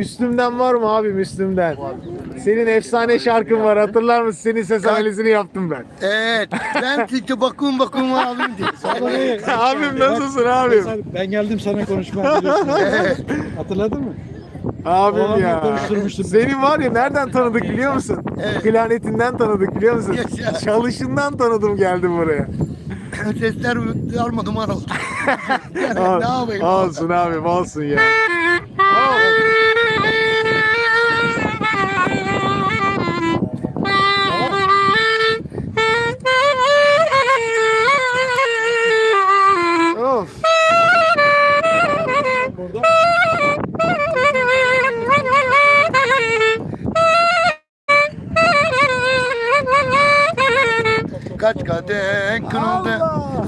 Müslüm'den var mı abi Müslüm'den? Senin efsane şarkın var hatırlar mısın? Senin ses analizini yaptım ben. Evet. Ben Tito bakım bakım abim diye. Abim nasılsın abim? Ben geldim sana konuşmaya. Hatırladın mı? Abim ya. Seni var ya nereden tanıdık biliyor musun? Evet. Klarnetinden tanıdık biliyor musun? Yaşa. Çalışından tanıdım geldim buraya. Sesler duman oldu. Ol- ne yapayım? Olsun abim olsun ya.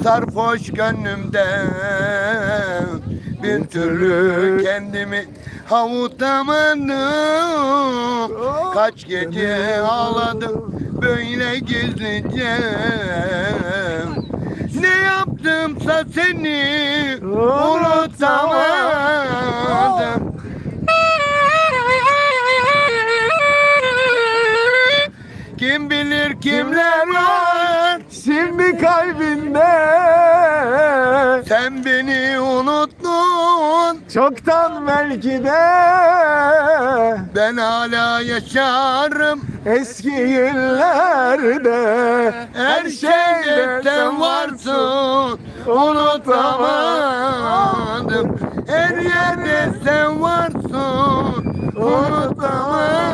sarhoş gönlümden Bir türlü kendimi havutamadım Kaç gece ağladım böyle gizlice. Ne yaptımsa seni unutamadım. Kim bilir kimler var Şimdi kalbinde. Sen beni unuttun. Çoktan belki de. Ben hala yaşarım. Eski günlerde Her şeyde sen varsın. Unutamadım. Her yerde sen varsın. Unutamadım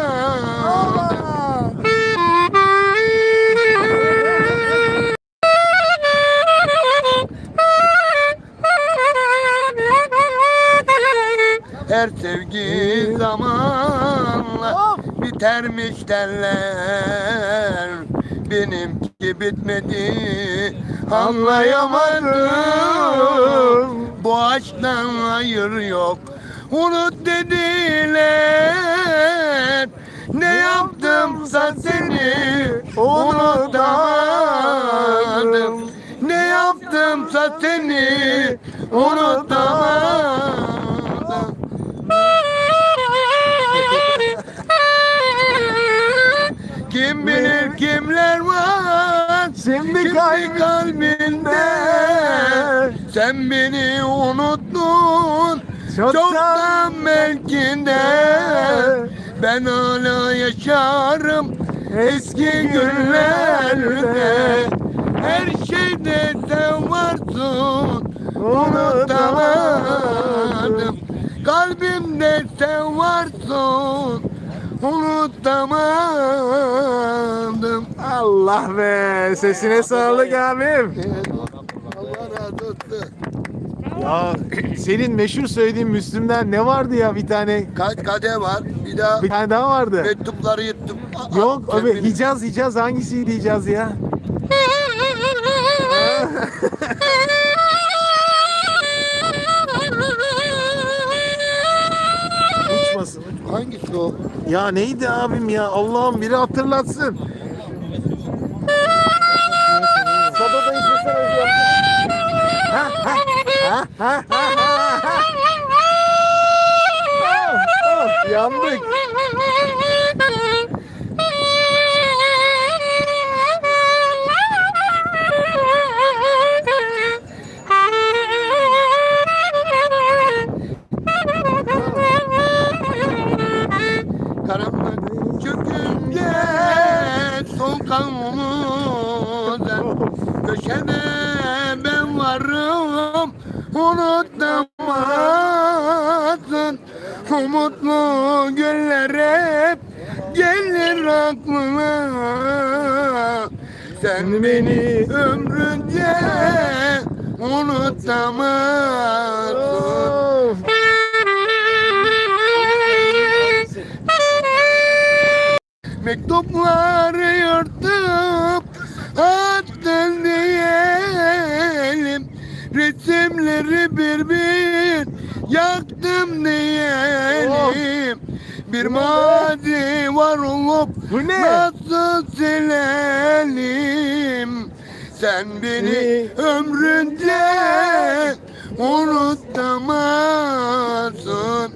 Her sevgi zamanla bitermiş derler. Benimki bitmedi anlayamadım. Bu aşktan hayır yok unut dediler. Ne yaptımsa seni unutamadım. Ne yaptımsa seni unutamadım Şimdi Şimdi kalbinde kalbinde Sen beni unuttun. Çoktan- Çoktan belki de Ben hala yaşarım Eski günlerde. Her şeyde sen varsın Unutamadım. Kalbimde sen varsın Allah be sesine sağlık abim. Allah razı olsun. Ya senin meşhur söylediğin Müslüm'den ne vardı ya bir tane Kaç kadeh var. Bir daha bir tane daha vardı. mektupları yuttum. Aa, Yok abi beni- Hicaz Hicaz hangisiydi Hicaz ya? Uçmasın. Hangisi o? Ya neydi abim ya Allah'ım biri hatırlatsın. Ha ha ha ha. Oh, oh, yandık. Gelir aklına Sen beni ömrünce unutamazsın. Mektupları yırtıp attın diyelim. Resimleri bir bir yaktım diyelim Bir mazi var olup Bu ne? nasıl silelim? Sen beni ömrünce unutamazsın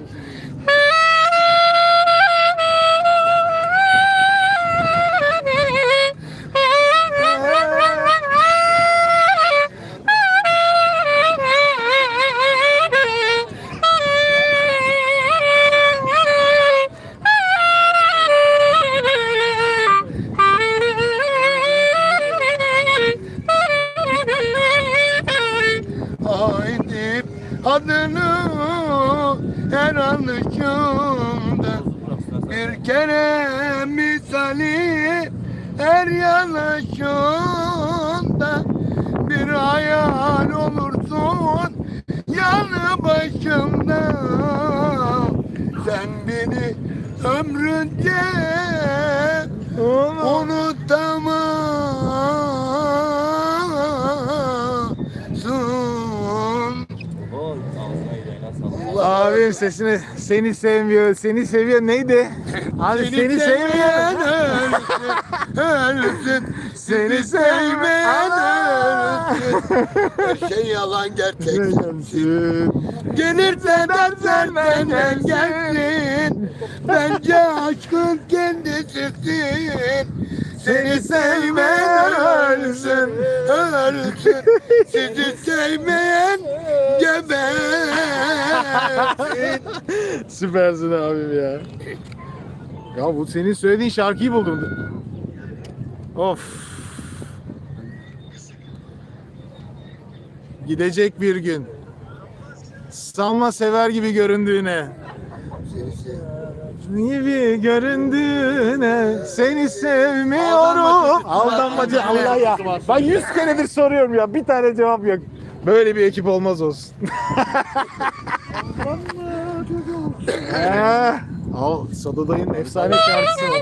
adını her anışımda bir kere misali her yanışında bir hayal olursun yanı başımda sen beni ömrünce unutamazsın. Abim sesini seni sevmiyor, seni seviyor neydi? Abi seni, sevmeyen sevmiyor. ölsün. Seni sevmeyen ölsün. Her şey yalan gerçek sensin. Gelirse dersen benden gelsin. Bence aşkın kendisisin. Seni sevmeyen ölsün, ölsün. Sizi sevmeyen. Süpersin abim ya. Ya bu senin söylediğin şarkıyı buldum. Of. Gidecek bir gün. Sanma sever gibi göründüğüne. Gibi göründüğüne seni sevmiyorum. Aldanmacı Allah ya. Ben yüz keredir soruyorum ya. Bir tane cevap yok. Böyle bir ekip olmaz olsun. Ee, al Sado dayının efsane şarkısı var.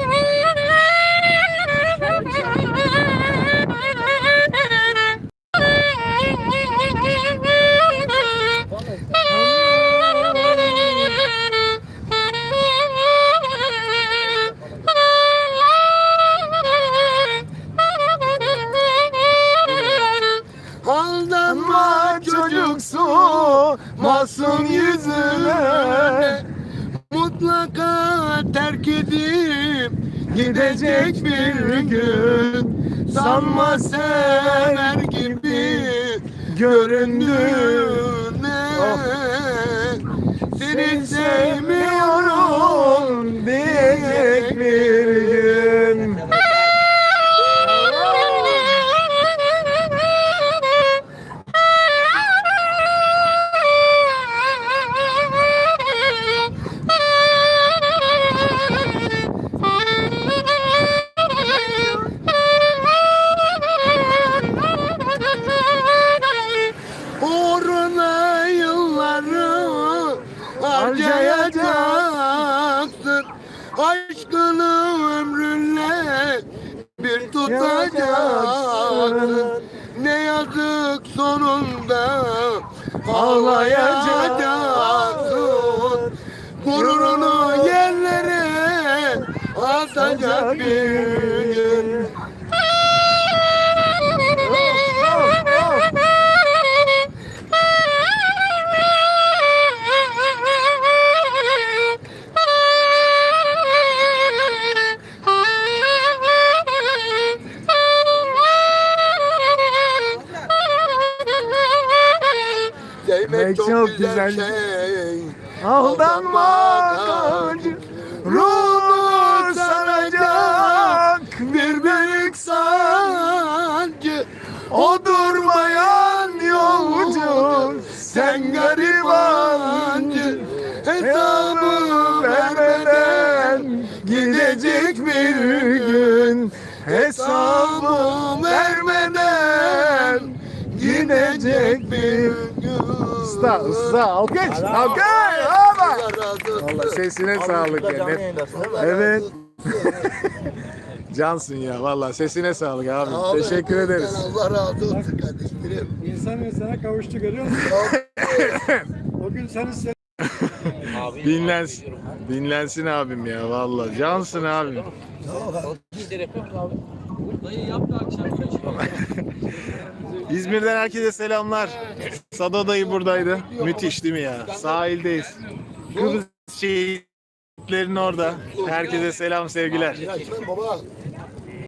Aldanma çocuksu masum gidecek bir gün. Sanma sever gibi göründüğüne Seni sevmiyorum Yazık sonunda ağlayacaksın. Gururunu yerlere atacak bir çok, güzel, Aldanmak acı. Ruhunu saracak. Bir büyük sancı. O durmayan yolcu. Sen garibancı. Hesabı vermeden Gidecek bir gün. Hesabı vermeden Gidecek bir gün Usta, usta, alkış, alkış, ama. Allah razı olsun. Vallahi sesine sağlık ya. Ne- Evet. Cansın ya vallahi sesine sağlık abi. Abi, Teşekkür ederiz. Allah razı olsun kardeşlerim. İnsan insana kavuştu görüyor musun? o gün seni se- Dinlensin. Dinlensin abim ya vallahi. Cansın abim. İzmir'den herkese selamlar. Sado dayı buradaydı. Müthiş değil mi ya? Sahildeyiz. Kıbrıs şehitlerin orada. Herkese selam sevgiler. Baba